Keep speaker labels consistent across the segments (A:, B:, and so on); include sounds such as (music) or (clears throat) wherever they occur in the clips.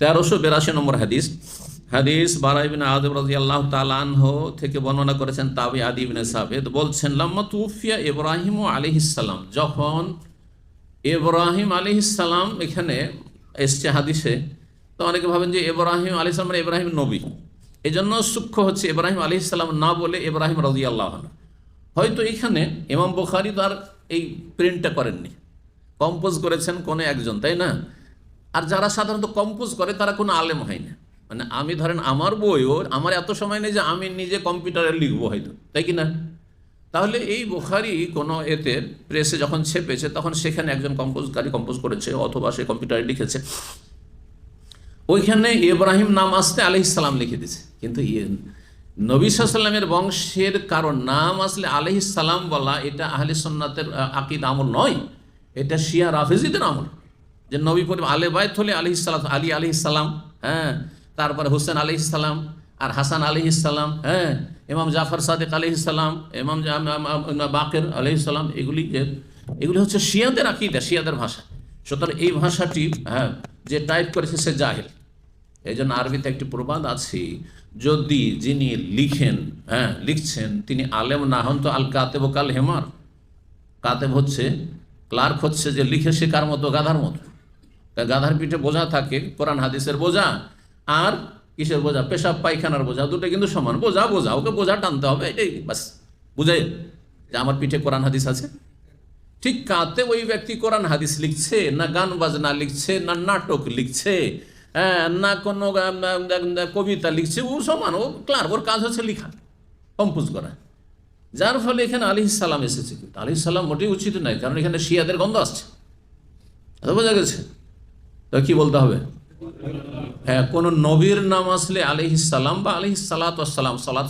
A: তেরোশো বিরাশি নম্বর হাদিস। হাদিস বারাইবিন আদম রাজি আল্লাহ তালাহ থেকে বর্ণনা করেছেন তাবি আদিবিন সাবেদ বলছেন, লাম্মা তুফিয়া ইব্রাহিম আলিহিসাল্লাম যখন ইব্রাহিম আলিহিসাল্লাম এখানে এসছে হাদিসে, তো অনেকে ভাবেন যে ইব্রাহিম আলি সাল্লাম মানে ইব্রাহিম নবী। এই জন্য সূক্ষ্ম হচ্ছে ইব্রাহিম আলি ইসলাম না বলে ইব্রাহিম রাজি আল্লাহ হয়তো এখানে ইমাম বুখারি তার এই প্রিন্টটা করেননি। কম্পোজ করেছেন কোনো একজন, তাই না? আর যারা সাধারণত কম্পোজ করে, তারা কোনো আলেম হয় না। মানে আমি ধরেন আমার বইও, আমার এত সময় নেই যে আমি নিজে কম্পিউটারে লিখব হয়তো, তাই কি না? তাহলে এই বুখারি কোনো এতে প্রেসে যখন ছেপেছে, তখন সেখানে একজন কম্পোজকারী কম্পোজ করেছে, অথবা সে কম্পিউটারে লিখেছে। ওইখানে ইব্রাহিম নাম আসতে আলি ইসলাম লিখে দিছে। কিন্তু ইয়ে নবী সাল্লামের বংশের কারণ নাম আসলে আলি সালাম বলা এটা আহলি সন্ন্যাতের আকিদ আমল নয়, এটা শিয়া রাফিজিদের আমল। যে নবী পরিবার আলে বাইত হলে আলি ইসালাম আলী আলি ইসালাম হ্যাঁ তারপরে হোসেন আলি ইসালাম আর হাসান আলি ইসালাম হ্যাঁ ইমাম জাফর সাদেক আলি ইসালাম ইমাম বাকের আলি ইসালাম এগুলি এগুলি হচ্ছে শিয়াদের আকিদা, শিয়াদের ভাষা। সুতরাং এই ভাষাটি হ্যাঁ যে টাইপ করেছে সে জাহেল। এই জন্য আরবিতে একটি প্রবাদ আছে, যদি যিনি লিখেন হ্যাঁ লিখছেন, তিনি আলেম না হন তো আল কাতেব কাল হেমার? কাতেব হচ্ছে, ক্লার্ক হচ্ছে যে লিখে সে কার মতো, গাধার মতো। গাধার পিঠে বোঝা থাকে কোরআন হাদিসের বোঝা আর কিসের বোঝা? পেশাব পায়খানার বোঝা। দুটো কিন্তু সমান। বোঝা বোঝা। ওকে বোঝা টানতে হবে এটাই বাস বুঝাই যে আমার পিঠে কোরআন হাদিস আছে? ঠিক কাতে ওই ব্যক্তি কোরআন হাদিস লিখছে না গান বাজনা লিখছে না নাটক লিখছে হ্যাঁ, না কোনো কবিতা লিখছে ও সমান। ও ক্লার্ক ওর কাজ হচ্ছে লিখা কম্পোজ করা। যার ফলে এখানে আলি সালাম এসেছে কিন্তু। আলি সালাম মোটেই উচিত নয় কারণ এখানে শিয়াদের গন্ধ আসছে। বোঝা গেছে? তো কি বলতে হবে? হ্যাঁ কোন নবীর নাম আসলে আলিহ সালাম বা আলিহ সালাত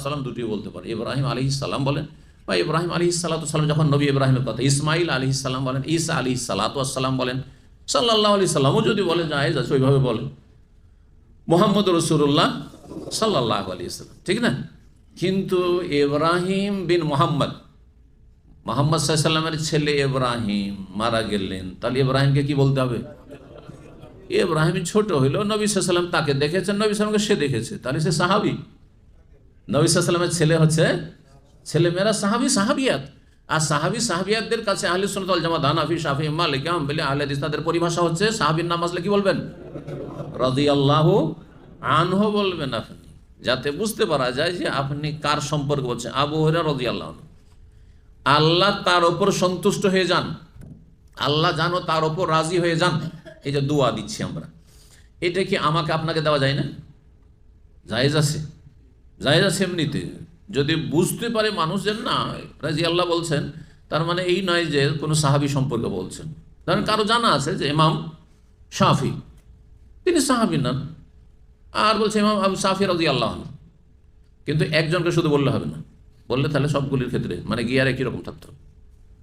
A: সালাম দুটি বলতে পারে। ইব্রাহিম আলিহ সালাম বলেন বা ইব্রাহিম আলী সালাত সালাম যখন নবী ইব্রাহিমের কথা ইসমাইল আলী সালাম বলেন সালাত সালাম বলেন সাল্লাহ আলি সাল্লামও যদি বলেন জায়েজ আছে, ওইভাবে বলেন মোহাম্মদ রসুল্লাহ সাল্লাহ আলী সাল্লাম, ঠিক না? কিন্তু ইব্রাহিম বিন মোহাম্মদ মোহাম্মদ সাল্লামের ছেলে ইব্রাহিম মারা গেলেন। তাহলে ইব্রাহিমকে কি বলতে হবে? ইব্রাহিম ছোট হইল, নবী সাল্লাম তাকে দেখেছেন, নবী সাল্লামকে সে দেখেছে। তাহলে সে সাহাবি। নবী সাল্লামের ছেলে হচ্ছে ছেলেমেয়েরা সাহাবি, সাহাবিয়াত। আর সাহাবি, সাহাবিয়াতদের কাছে আহলি সুনতল জামা দানাফি শাফি, মালিক বলে আহলে তাদের পরিভাষা হচ্ছে, সাহাবির নাম আসলে কি বলবেন? রদি আল্লাহ আনহ বলবেন আপনি। যাতে বুঝতে পারা যায় যে আপনি কার সম্পর্কে বলছেন। আবু হরা রদি আল্লাহ আল্লাহ তার ওপর সন্তুষ্ট হয়ে যান। আল্লাহ জানো তার ওপর রাজি হয়ে যান। এই যে দোয়া দিচ্ছি আমরা। এটা কি আমাকে আপনাকে দেওয়া যায় না? জায়েজ আছে। জায়েজ আছে এমনিতে। যদি বুঝতে পারে মানুষ যে না রাজি আল্লাহ বলছেন, তার মানে এই নয় যে কোনো সাহাবি সম্পর্কে বলছেন। কারণ কারও জানা আছে যে ইমাম শাফি। তিনি সাহাবি নন আর বলছে ইমাম আবু সাফি রাজি আল্লাহ কিন্তু একজনকে শুধু বললে হবে না। বললে তাহলে সবগুলির ক্ষেত্রে মানে গিয়ার একই রকম থাকতো?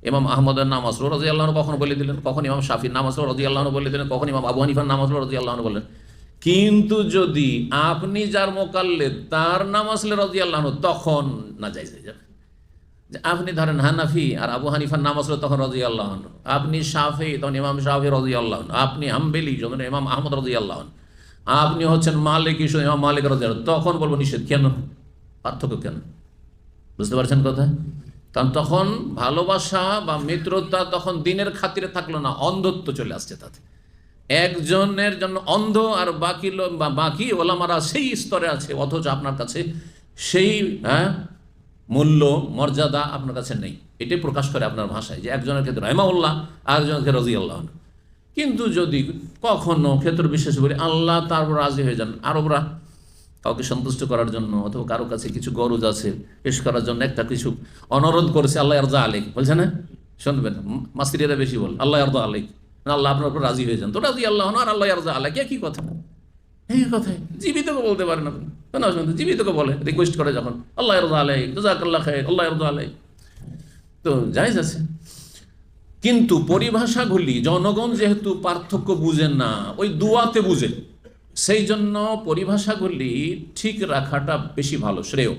A: ইমাম আহমদের নাম আসলো রাজি আল্লাহ কখনো বলে দিলেন, কখন ইমাম শাফির নাম আসলো রাজি আল্লাহ বলে দিলেন, কখন ইমাম আবু হানিফার নাম আসলো রাজি আল্লাহ বললেন। কিন্তু যদি আপনি যার মোকাল্লে তার নাম আসলে রাজি আল্লাহ তখন না যাই যাই যাবে আপনি ধরেন হানাফি আর আবু হানিফার নাম আসলে তখন রাজি আল্লাহ আপনি শাফি, তখন ইমাম শাফি রাজি আল্লাহ আপনি হাম্বেলি, যখন ইমাম আহমদ রাজি আল্লাহ আপনি হচ্ছেন মালিক ইস্যু ইমাম মালিক রাজি তখন বলব নিষেধ কেন? পার্থক্য কেন? বুঝতে পারছেন কথা? কারণ তখন ভালোবাসা বা মিত্রতা তখন দিনের খাতিরে থাকল না, অন্ধত্ব চলে আসছে তাতে। একজনের জন্য অন্ধ আর বাকি বা বাকি ওলামারা সেই স্তরে আছে, অথচ আপনার কাছে সেই হ্যাঁ মূল্য, মর্যাদা আপনার কাছে নেই। এটাই প্রকাশ করে আপনার ভাষায় যে একজনের ক্ষেত্রে রহমাউল্লাহ আর একজনের রাজি আল্লাহ কিন্তু যদি কখনো ক্ষেত্র বিশেষ বলি, আল্লাহ তারপর রাজি হয়ে যান, আরবরা কাউকে সন্তুষ্ট করার জন্য অথবা কারও কাছে কিছু গরজ আছে, পেশ করার জন্য একটা কিছু অনুরোধ করেছে, আল্লাহ আরজা আলেক বলছে না? শুনবেন মাসিরিয়ারা বেশি বল, আল্লাহ আরজা আলেক আল্লাহ আপনার উপর রাজি হয়ে যান। তো রাজি আল্লাহ আর আল্লাহ আরজা আল্লাহ কি কথা। এই কথাই জীবিতকে বলতে আপনি। না জীবিতকে বলে রিকোয়েস্ট করে যখন, আল্লাহ আরজা আলাই জাক আল্লাহ আলাই তো যাই আছে। কিন্তু পরিভাষাগুলি, জনগণ যেহেতু পার্থক্য বুঝেন না, ওই দুয়াতে বুঝে। সেই জন্য পরিভাষাগুলি ঠিক রাখাটা বেশি ভালো, শ্রেয়।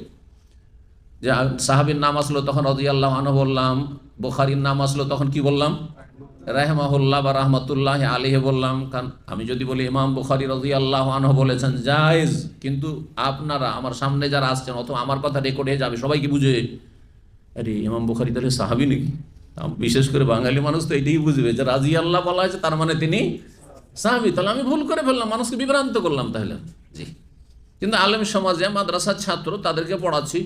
A: যে সাহাবির নাম আসলো তখন রদি আল্লাহ আনহ বললাম, বোখারির নাম আসলো তখন কি বললাম? রাহমাহুল্লাহ বা রহমতুল্লাহ আলিহে বললাম, কারণ আমি যদি বলি ইমাম বুখারি রাজি আল্লাহ আনহ বলেছেন, জায়েজ। কিন্তু আপনারা আমার সামনে যারা আসছেন, অথবা আমার কথা রেকর্ড হয়ে যাবে সবাইকে বুঝে? আরে, ইমাম বুখারি তাহলে সাহাবি নাকি? বিশেষ করে বাঙালি মানুষ তো এটাই বুঝবে যে রাজি আল্লাহ বলা হয়েছে, তার মানে তিনি সাহাবি তাহলে আমি ভুল করে ফেললাম, মানুষকে বিভ্রান্ত করলাম তাহলে। জি। কিন্তু আলেম সমাজে মাদ্রাসার ছাত্র তাদেরকে পড়াচ্ছি।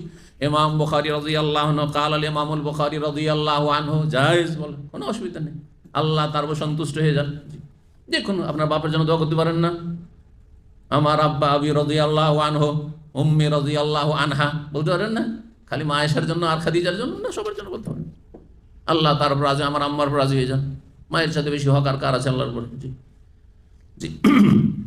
A: ইমাম বুখারি রাজি আল্লাহ কাল আল ইমামুল বুখারি রাজি আল্লাহ আনহু, জায়েজ বলে, কোনো অসুবিধা নেই। আল্লাহ তার সন্তুষ্ট হয়ে যান। জি। দেখুন আপনার বাপের জন্য দোয়া করতে পারেন না। আমার আব্বা আবি রদি আল্লাহ আনহো, উম্মি রদি আল্লাহ আনহা, বলতে পারেন না? খালি মায়েশার জন্য আর খাদিজার জন্য না, সবার জন্য বলতে পারেন। আল্লাহ তার রাজি, আমার আম্মার রাজি হয়ে যান। মায়ের সাথে বেশি হক আর কার আছে আল্লাহর উপর? জি (clears throat)